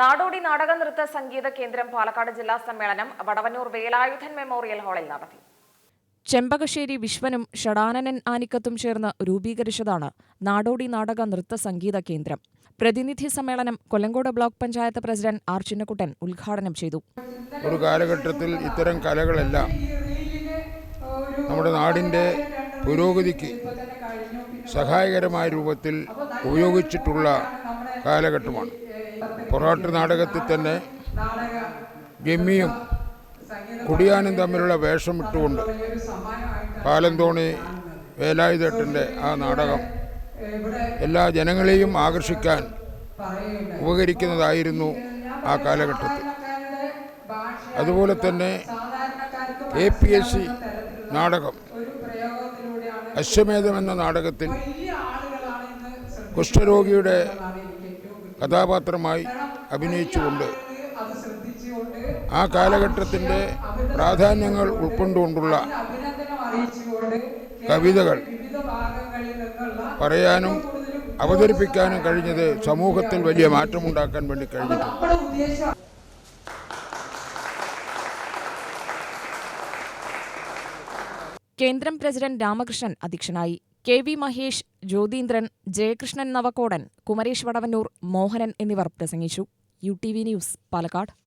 നാടോടി നാടക നൃത്ത സംഗീത കേന്ദ്രം പാലക്കാട് ജില്ലാ സമ്മേളനം വടവന്നൂർ വേലായുധൻ മെമ്മോറിയൽ ഹാളിൽ നടത്തി. ചെമ്പകശ്ശേരി വിശ്വനും ഷടാനനൻ ആനിക്കത്തും ചേർന്ന് രൂപീകരിച്ചതാണ് നാടോടി നാടക നൃത്ത സംഗീത കേന്ദ്രം. പ്രതിനിധി സമ്മേളനം Kollengode block panchayat president R Chinnakuttan ഉദ്ഘാടനം ചെയ്തു. ഒരു കാലഘട്ടത്തിൽ ഇത്തരം കലകളെല്ലാം നമ്മുടെ നാടിന്റെ പുരോഗതിക്ക് സഹായകരമായ രൂപത്തിൽ ഉപയോഗിച്ചിട്ടുള്ള കാലഘട്ടമാണ്. പൊറാട്ട് നാടകത്തിൽ തന്നെ ഗമ്മിയും കുടിയാനും തമ്മിലുള്ള വേഷമിട്ടുകൊണ്ട് പാലന്തോണി വേലായുധേട്ടന്റെ ആ നാടകം എല്ലാ ജനങ്ങളെയും ആകർഷിക്കാൻ ഉപകരിക്കുന്നതായിരുന്നു ആ കാലഘട്ടത്തിൽ. അതുപോലെ തന്നെ എ പി എസ് സി നാടകം അശ്വമേധം എന്ന നാടകത്തിൽ കുഷ്ഠരോഗിയുടെ കഥാപാത്രമായി അഭിനയിച്ചുകൊണ്ട് ആ കാലഘട്ടത്തിന്റെ പ്രാധാന്യങ്ങൾ ഉൾക്കൊണ്ടുകൊണ്ടുള്ള കവിതകൾ പറയാനും അവതരിപ്പിക്കാനും കഴിഞ്ഞത് സമൂഹത്തിൽ വലിയ മാറ്റമുണ്ടാക്കാൻ വേണ്ടി കഴിഞ്ഞിട്ടുണ്ട്. കേന്ദ്രം പ്രസിഡന്റ് രാമകൃഷ്ണൻ അധ്യക്ഷനായി. കെ വി മഹേഷ് ജ്യോതീന്ദ്രൻ ജയകൃഷ്ണൻ നവകോടൻ കുമരേഷ് വടവന്നൂർ മോഹനൻ എന്നിവർ പ്രസംഗിച്ചു. U T V news Palakkad.